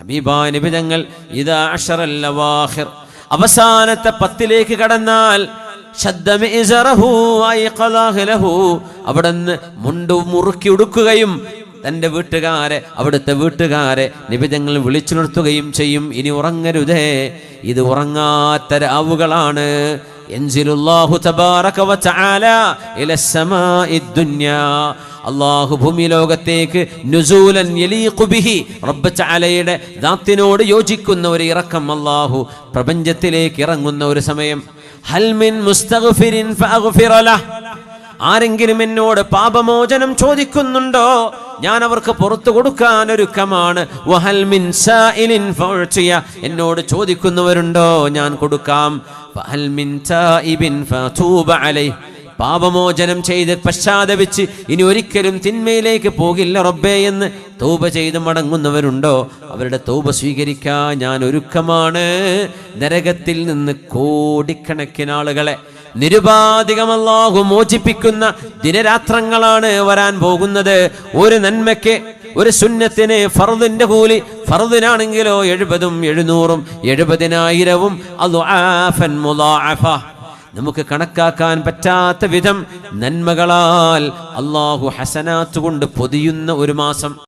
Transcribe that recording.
ഹബീബാ നബി തങ്ങൾ ഇതാ അഷറല്ലവാഹിർ അവസാനത്തെ പത്തിലേക്ക് കടന്നാൽ അവിടുന്ന് മുണ്ട് മുറുക്കി ഉടുക്കുകയും തന്റെ വീട്ടുകാരെ അവിടുത്തെ വീട്ടുകാരെ നിബിതങ്ങൾ വിളിച്ചുണർത്തുകയും ചെയ്യും. ഇനി ഉറങ്ങരുതേ ഇത് ഉറങ്ങാത്ത രാവുകളാണ് യൻസിലുല്ലാഹു തബാറക വതആല ഇലസ്സമാഇ ദുനിയാ അള്ളാഹു ഭൂമി ലോകത്തേക്ക് നുസൂലൻ ബിഹി. തആലയുടെ ദാത്തിനോട് യോജിക്കുന്ന ഒരു ഇറക്കം അള്ളാഹു പ്രപഞ്ചത്തിലേക്ക് ഇറങ്ങുന്ന ഒരു സമയം. ഹൽമിൻ മുസ്തഗ്ഫിരിൻ ആരെങ്കിലും എന്നോട് പാപമോചനം ചോദിക്കുന്നുണ്ടോ? ഞാൻ അവർക്ക് പുറത്തു കൊടുക്കാൻ ഒരുക്കമാണ്. എന്നോട് ചോദിക്കുന്നവരുണ്ടോ? ഞാൻ കൊടുക്കാം. പാപമോചനം ചെയ്ത് പശ്ചാത്തപിച്ച് ഇനി ഒരിക്കലും തിന്മയിലേക്ക് പോകില്ല റബ്ബേ എന്ന് തൗബ ചെയ്ത് മടങ്ങുന്നവരുണ്ടോ? അവരുടെ തൗബ സ്വീകരിക്കാൻ ഞാൻ ഒരുക്കമാണ്. നരകത്തിൽ നിന്ന് കോടിക്കണക്കിന് ആളുകളെ നിരുപാധികം അല്ലാഹു മോചിപ്പിക്കുന്ന ദിനരാത്രങ്ങളാണ് വരാൻ പോകുന്നത്. ഒരു നന്മയ്ക്ക് ഒരു സുന്നത്തിന് ഫറുദിന്റെ കൂലി ഫറുദിനാണെങ്കിലോ എഴുപതും എഴുന്നൂറും എഴുപതിനായിരവും. അദ്ആഫൻ മുളാഅഫ നമുക്ക് കണക്കാക്കാൻ പറ്റാത്ത വിധം നന്മകളാൽ അള്ളാഹു ഹസനാത്ത് കൊണ്ട് പൊതിയുന്ന ഒരു മാസം.